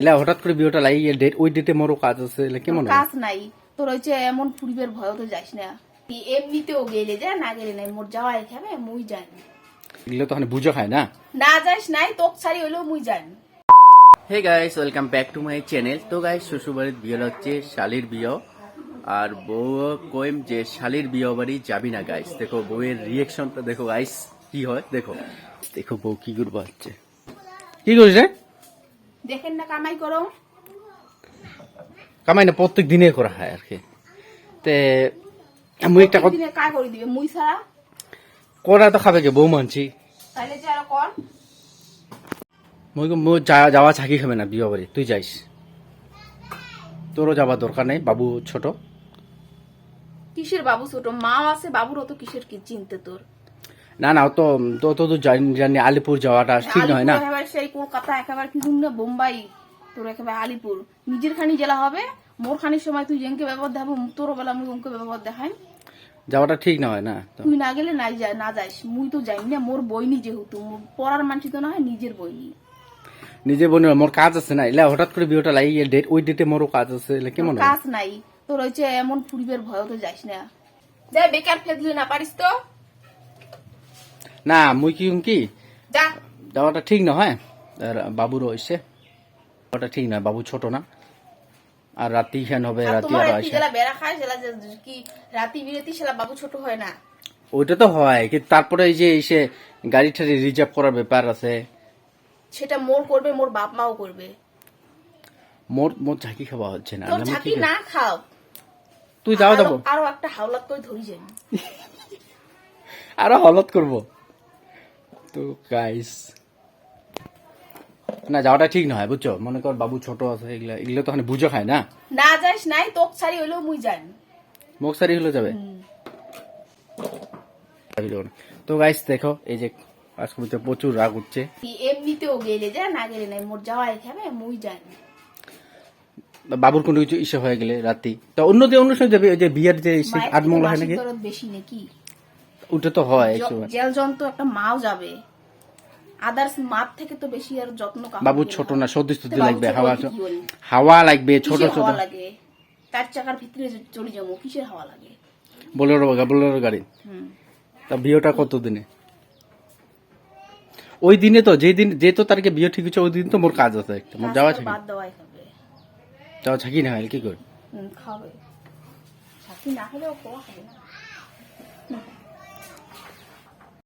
এলা হঠাৎ করে বিয়েটা লাগিয়ে ডেট ওই ডেটে মোরও কাজ আছে এলা কেমন কাজ নাই। তোর হচ্ছে এমন পরিবের ভয় তো যাস না। তুই এমনিতেও গেলে যা না গেলে নাই মোর যাওয়াই খাবে মুই জানি এগুলো তো ওখানে বুঝো খায় না। না যাস নাই তোক ছাড়ি হইলেও মুই জানি hey guys welcome back to my channel তো গাইস শ্বশুরবাড়ির বিয়ে হচ্ছে শালির বিয়ে। আর বউ কইম যে শালির বিয়ে বাড়ি যাবি না গাইস দেখো বউয়ের রিয়েকশনটা দেখো গাইস কি হয় দেখো। দেখো বউ কি করব হচ্ছে কি করিস রে? দেখেন না কামাই করো। কামাই না প্রত্যেক দিনে করা হয় আর কি। তে মুই একটা দিনে কাজ করে দিবে? মুই ছাড়া? করা তো খাবে কে বউ মানছি। তাহলে যে আর কর। মুই যা- যাওয়া ছাকি খাবে না বিয়ে বাড়ি। তুই যাইস। তোরও যাবার দরকার নেই বাবু ছোট। কিসের বাবু ছোট? মা আছে বাবুর অত কিসের কি চিনতে তোর? না না তো তো তো জানি আলিপুর যাওয়াটা ঠিক নয় না? সেই কলকাতা একেবারে কি না বোম্বাই তোর একেবারে আলিপুর। নিজের খানি জেলা হবে মোর খানির সময় তুই যেনকে ব্যবহার দেখাবো তোর বেলা মুই ওকে ব্যবহার দেখাই। যাওয়াটা ঠিক নয় না? তুই না গেলে নাই না যাইস মুই তো যাই না মোর বইনি যেহেতু মোর পড়ার মানুষ তো না হয় নিজের বইনি নিজে বোন মোর কাজ আছে না? এলা হঠাৎ করে বিয়েটা লাগিয়ে ডেট ওই ডেটে মোরও কাজ আছে এলা কেমন কাজ নাই। তোর হচ্ছে এমন পরিবের ভয় তো যাইস না। যা বেকার ফেললে না পারিস তো? না মুই কি কি যা। যাওয়াটা ঠিক নয় আর বাবুরও হয়েছে যাওয়াটা ঠিক নয় বাবু ছোট না। আর রাতি হেন হবে রাতি আরও আসে বেড়া খায় যে- কি রাতি বিরেতি সেলা বাবু ছোট হয় না। ওইটা তো হয় কিন্তু তারপরে এই যে এসে গাড়ি ঠাড়ি রিজার্ভ করার ব্যাপার আছে। সেটা মোর করবে মোর বাপ মাও করবে। মোর মোর ঝাঁকি খাওয়া হচ্ছে না। তোর ঝাঁকি না খাও। তুই যাও যাব। আরো- আরও একটা হাওলাত করে ধরি যাই আরও হলত করব। তো গাইস না যাওয়াটা ঠিক নয় বুঝছ? মনে কর বাবু ছোট আছে এগুলা এগুলো তো বুঝো খায় না। না যাইস নাই তোক ছাড়ি হইলেও মুই জানি মুখ সারি হলে যাবে? তো গাইস দেখো এই যে আজকে তো প্রচুর রাগ উঠছে। এমনিতেও গেলে যা না গেলে নাই মোর যাওয়াই খাবে মুই জানি বাবুর কোনো কিছু ইসে হয়ে গেলে রাতি তো অন্য যে অনুষ্ঠান যাবে ওই যে বিয়ের যে ইসে মায়ের আট থেকে হয় নাকি? বেশি নাকি? ওটা তো হয়। জেল যন্ত্র একটা মাও যাবে। আদার্স মার থেকে তো বেশি আর যত্ন বাবু ছোট না। সর্দি সর্দি লাগবে হাওয়া? হাওয়া লাগবে ছোট ছোট। লাগে? চার চাকার ভিতরে চলে যাব কিসের হাওয়া লাগে? বোলেরো বোলেরো গাড়ি। তা বিয়েটা কত দিনে? ওই দিনে তো যে দিন যে তো তারিখে বিয়ে ঠিক হচ্ছে ওই দিন তো মোর কাজ আছে একটা। মোর যাওয়া ছাকি যাওয়া ছাকি না হয় কি কর? খাবে। সাথী না খেলেও খাওয়া খাবে না।